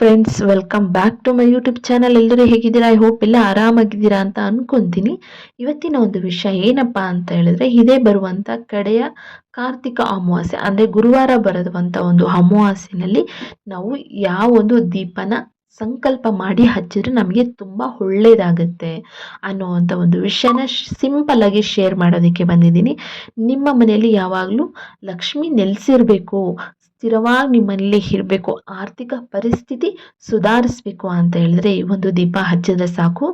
Friends welcome back to my YouTube channel ಎಲ್ಲರೂ ಹೇಗಿದ್ದೀರಾ? I hope ಎಲ್ಲ ಆರಾಮಾಗಿದ್ದೀರಾ ಅಂತ ಅನ್ಕೊಂತೀನಿ. ಇವತ್ತಿನ ಒಂದು ವಿಷಯ ಏನಪ್ಪ ಅಂತ ಹೇಳಿದ್ರೆ, ಇದೇ ಬರುವಂತ ಕಡೆಯ ಕಾರ್ತಿಕ ಅಮಾವಾಸ್ಯೆ, ಅಂದ್ರೆ ಗುರುವಾರ ಬರೆದಂತ ಒಂದು ಅಮಾವಾಸ್ಯೆನಲ್ಲಿ ನಾವು ಯಾವ ಒಂದು ದೀಪನ ಸಂಕಲ್ಪ ಮಾಡಿ ಹಚ್ಚಿದ್ರೆ ನಮಗೆ ತುಂಬ ಒಳ್ಳೇದಾಗುತ್ತೆ ಅನ್ನೋವಂಥ ಒಂದು ವಿಷಯನ ಸಿಂಪಲ್ ಆಗಿ ಶೇರ್ ಮಾಡೋದಕ್ಕೆ ಬಂದಿದ್ದೀನಿ. ನಿಮ್ಮ ಮನೆಯಲ್ಲಿ ಯಾವಾಗಲೂ ಲಕ್ಷ್ಮಿ ನೆಲೆಸಿರಬೇಕು ಸ್ಥಿರವಾಗಿ ನಿಮ್ಮಲ್ಲಿ ಇರಬೇಕು. ಆರ್ಥಿಕ ಪರಿಸ್ಥಿತಿ ಸುಧಾರಿಸ್ಬೇಕು ಅಂತ ಹೇಳಿದ್ರೆ ಈ ಒಂದು ದೀಪ ಹಚ್ಚಿದ್ರೆ ಸಾಕು.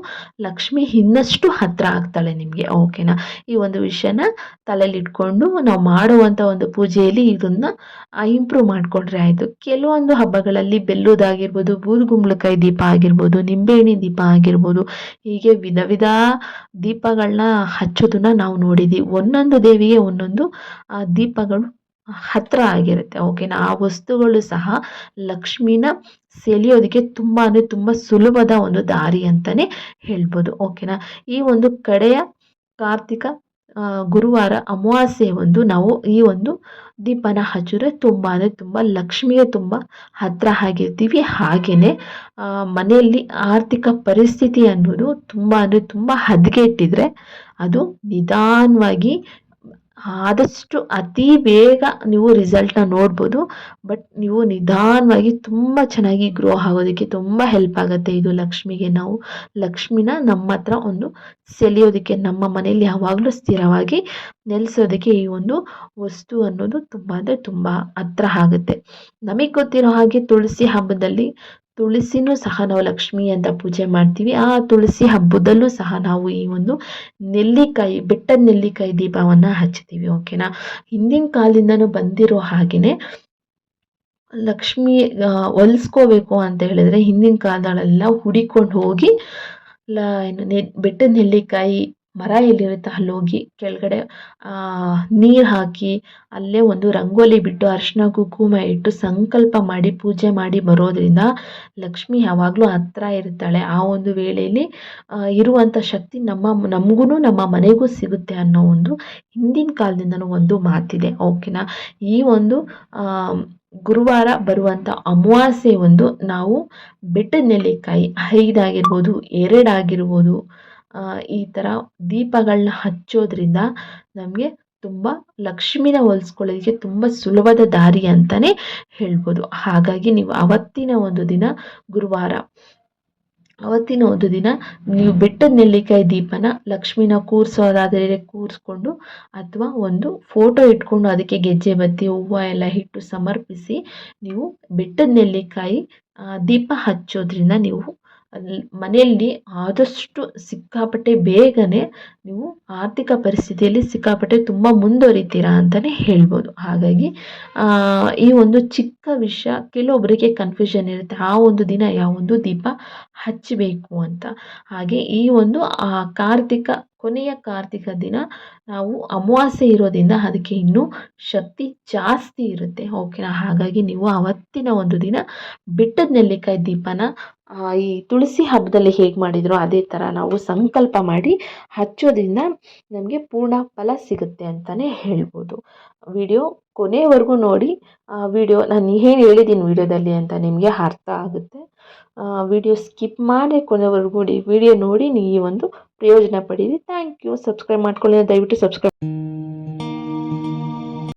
ಲಕ್ಷ್ಮಿ ಇನ್ನಷ್ಟು ಹತ್ತಿರ ಆಗ್ತಾಳೆ ನಿಮಗೆ ಓಕೆನಾ ಈ ಒಂದು ವಿಷಯನ ತಲೆಯಲ್ಲಿ ಇಟ್ಕೊಂಡು ನಾವು ಮಾಡುವಂಥ ಒಂದು ಪೂಜೆಯಲ್ಲಿ ಇದನ್ನ ಇಂಪ್ರೂವ್ ಮಾಡಿಕೊಂಡ್ರೆ ಆಯಿತು. ಕೆಲವೊಂದು ಹಬ್ಬಗಳಲ್ಲಿ ಬೆಲ್ಲುದಾಗಿರ್ಬೋದು, ಬೂದುಗುಂಬಳಕಾಯಿ ದೀಪ ಆಗಿರ್ಬೋದು, ನಿಂಬೆಹಣ್ಣಿ ದೀಪ ಆಗಿರ್ಬೋದು, ಹೀಗೆ ವಿಧ ವಿಧ ದೀಪಗಳನ್ನ ಹಚ್ಚೋದನ್ನ ನಾವು ನೋಡಿದ್ದೀವಿ ಒಂದೊಂದು ದೇವಿಗೆ ಒಂದೊಂದು ದೀಪಗಳು ಹತ್ತಿರ ಆಗಿರುತ್ತೆ. ಓಕೆನಾ ಆ ವಸ್ತುಗಳು ಸಹ ಲಕ್ಷ್ಮಿನ ಸೆಳೆಯೋದಕ್ಕೆ ತುಂಬ ಅಂದರೆ ತುಂಬ ಸುಲಭದ ಒಂದು ದಾರಿ ಅಂತಲೇ ಹೇಳ್ಬೋದು. ಓಕೆನಾ ಈ ಒಂದು ಕಡೆಯ ಕಾರ್ತಿಕ ಗುರುವಾರ ಅಮಾವಾಸ್ಯೆ ಒಂದು ನಾವು ಈ ಒಂದು ದೀಪನ ಹಚ್ಚಿದ್ರೆ ತುಂಬ ಅಂದರೆ ತುಂಬ ಲಕ್ಷ್ಮಿಗೆ ತುಂಬ ಹತ್ತಿರ ಆಗಿರ್ತೀವಿ. ಹಾಗೆಯೇ ಮನೆಯಲ್ಲಿ ಆರ್ಥಿಕ ಪರಿಸ್ಥಿತಿ ಅನ್ನೋದು ತುಂಬ ಅಂದರೆ ತುಂಬ ಹದಗೆಟ್ಟಿದ್ರೆ ಅದು ನಿಧಾನವಾಗಿ ಆದಷ್ಟು ಅತಿ ಬೇಗ ನೀವು ರಿಸಲ್ಟ್ನ ನೋಡ್ಬೋದು. ಬಟ್ ನೀವು ನಿಧಾನವಾಗಿ ತುಂಬ ಚೆನ್ನಾಗಿ ಗ್ರೋ ಆಗೋದಕ್ಕೆ ತುಂಬ ಹೆಲ್ಪ್ ಆಗುತ್ತೆ ಇದು ಲಕ್ಷ್ಮಿಗೆ ನಾವು. ಲಕ್ಷ್ಮಿನ ನಮ್ಮ ಹತ್ರ ಒಂದು ಸೆಳೆಯೋದಕ್ಕೆ, ನಮ್ಮ ಮನೆಯಲ್ಲಿ ಯಾವಾಗಲೂ ಸ್ಥಿರವಾಗಿ ನೆಲೆಸೋದಕ್ಕೆ ಈ ಒಂದು ವಸ್ತು ಅನ್ನೋದು ತುಂಬ ಅಂದರೆ ತುಂಬ ಹತ್ರ ಆಗುತ್ತೆ. ನಮಗೆ ಗೊತ್ತಿರೋ ಹಾಗೆ ತುಳಸಿ ಹಬ್ಬದಲ್ಲಿ ತುಳಸಿನೂ ಸಹ ನಾವು ಲಕ್ಷ್ಮಿ ಅಂತ ಪೂಜೆ ಮಾಡ್ತೀವಿ. ಆ ತುಳಸಿ ಹಬ್ಬದಲ್ಲೂ ಸಹ ನಾವು ಈ ಒಂದು ನೆಲ್ಲಿಕಾಯಿ ಬೆಟ್ಟದ ನೆಲ್ಲಿಕಾಯಿ ದೀಪವನ್ನು ಹಚ್ತೀವಿ ಓಕೆನಾ ಹಿಂದಿನ ಕಾಲದಿಂದನೂ ಬಂದಿರೋ ಹಾಗೆಯೇ ಲಕ್ಷ್ಮಿ ಹೊಲಿಸ್ಕೋಬೇಕು ಅಂತ ಹೇಳಿದ್ರೆ ಹಿಂದಿನ ಕಾಲದಲ್ಲೆಲ್ಲ ಹುಡಿಕೊಂಡು ಹೋಗಿ ಲ, ಏನು, ನೆ ಬೆಟ್ಟದ ನೆಲ್ಲಿಕಾಯಿ ಮರ ಎಲ್ಲಿರುತ್ತೆ? ಅಲ್ಲೋಗಿ ಕೆಳಗಡೆ ನೀರು ಹಾಕಿ ಅಲ್ಲೇ ಒಂದು ರಂಗೋಲಿ ಬಿಟ್ಟು ಅರಿಶಿನ ಕುಂಕುಮ ಇಟ್ಟು ಸಂಕಲ್ಪ ಮಾಡಿ ಪೂಜೆ ಮಾಡಿ ಬರೋದ್ರಿಂದ ಲಕ್ಷ್ಮಿ ಯಾವಾಗಲೂ ಹತ್ರ ಇರ್ತಾಳೆ. ಆ ಒಂದು ವೇಳೆಯಲ್ಲಿ ಇರುವಂಥ ಶಕ್ತಿ ನಮ್ಮ ನಮಗೂ ನಮ್ಮ ಮನೆಗೂ ಸಿಗುತ್ತೆ ಅನ್ನೋ ಒಂದು ಹಿಂದಿನ ಕಾಲದಿಂದನೂ ಒಂದು ಮಾತಿದೆ. ಓಕೆನಾ? ಈ ಒಂದು ಗುರುವಾರ ಬರುವಂಥ ಅಮಾವಾಸ್ಯೆ ಒಂದು ನಾವು ಬೆಟ್ಟದ ನೆಲ್ಲಿಕಾಯಿ ಐದಾಗಿರ್ಬೋದು ಎರಡಾಗಿರ್ಬೋದು ಈ ಥರ ದೀಪಗಳನ್ನ ಹಚ್ಚೋದ್ರಿಂದ ನಮಗೆ ತುಂಬ ಲಕ್ಷ್ಮಿನ ಹೋಲಿಸ್ಕೊಳ್ಳೋದಕ್ಕೆ ತುಂಬ ಸುಲಭದ ದಾರಿ ಅಂತಲೇ ಹೇಳ್ಬೋದು. ಹಾಗಾಗಿ ನೀವು ಅವತ್ತಿನ ಒಂದು ದಿನ ಗುರುವಾರ, ಅವತ್ತಿನ ಒಂದು ದಿನ ನೀವು ಬೆಟ್ಟದ ನೆಲ್ಲಿಕಾಯಿ ದೀಪನ ಲಕ್ಷ್ಮಿನ ಕೂರಿಸೋದಾದರೆ ಕೂರಿಸ್ಕೊಂಡು ಅಥವಾ ಒಂದು ಫೋಟೋ ಇಟ್ಕೊಂಡು ಅದಕ್ಕೆ ಗೆಜ್ಜೆ ಬತ್ತಿ, ಹೂವ ಎಲ್ಲ ಇಟ್ಟು ಸಮರ್ಪಿಸಿ ನೀವು ಬೆಟ್ಟದ ನೆಲ್ಲಿಕಾಯಿ ದೀಪ ಹಚ್ಚೋದ್ರಿಂದ ನೀವು ಮನೆಯಲ್ಲಿ ಆದಷ್ಟು ಸಿಕ್ಕಾಪಟ್ಟೆ ಬೇಗನೆ ನೀವು ಆರ್ಥಿಕ ಪರಿಸ್ಥಿತಿಯಲ್ಲಿ ಸಿಕ್ಕಾಪಟ್ಟೆ ತುಂಬ ಮುಂದುವರಿತೀರಾ ಅಂತಲೇ ಹೇಳ್ಬೋದು. ಹಾಗಾಗಿ ಈ ಒಂದು ಚಿಕ್ಕ ವಿಷಯ, ಕೆಲವೊಬ್ಬರಿಗೆ ಕನ್ಫ್ಯೂಷನ್ ಇರುತ್ತೆ. ಆ ಒಂದು ದಿನ ಯಾವ ಒಂದು ದೀಪ ಹಚ್ಚಬೇಕು ಅಂತ. ಹಾಗೆ ಈ ಒಂದು ಕಾರ್ತಿಕ, ಕೊನೆಯ ಕಾರ್ತಿಕ ದಿನ ನಾವು ಅಮಾವಾಸ್ಯೆ ಇರೋದ್ರಿಂದ ಅದಕ್ಕೆ ಇನ್ನೂ ಶಕ್ತಿ ಜಾಸ್ತಿ ಇರುತ್ತೆ. ಓಕೆನಾ ಹಾಗಾಗಿ ನೀವು ಅವತ್ತಿನ ಒಂದು ದಿನ ಬಿಟ್ಟದ ನೆಲ್ಲಿಕಾಯಿ ದೀಪನ ಈ ತುಳಸಿ ಹಬ್ಬದಲ್ಲಿ ಹೇಗೆ ಮಾಡಿದ್ರು ಅದೇ ಥರ ನಾವು ಸಂಕಲ್ಪ ಮಾಡಿ ಹಚ್ಚೋದ್ರಿಂದ ನಮಗೆ ಪೂರ್ಣ ಫಲ ಸಿಗುತ್ತೆ ಅಂತಲೇ ಹೇಳ್ಬೋದು. ವಿಡಿಯೋ ಕೊನೆವರೆಗೂ ನೋಡಿ ವಿಡಿಯೋ ನಾನು ಏನು ಹೇಳಿದ್ದೀನಿ ವಿಡಿಯೋದಲ್ಲಿ ಅಂತ ನಿಮಗೆ ಅರ್ಥ ಆಗುತ್ತೆ. ವಿಡಿಯೋ ಸ್ಕಿಪ್ ಮಾಡಿ ಕೊನೆವರೆಗೂ ವಿಡಿಯೋ ನೋಡಿ, ನೀವು ಒಂದು ಪ್ರಯೋಜನ ಪಡೀರಿ. Thank you. ಸಬ್ಸ್ಕ್ರೈಬ್ ಮಾಡ್ಕೊಳ್ಳಿ, ದಯವಿಟ್ಟು ಸಬ್ಸ್ಕ್ರೈಬ್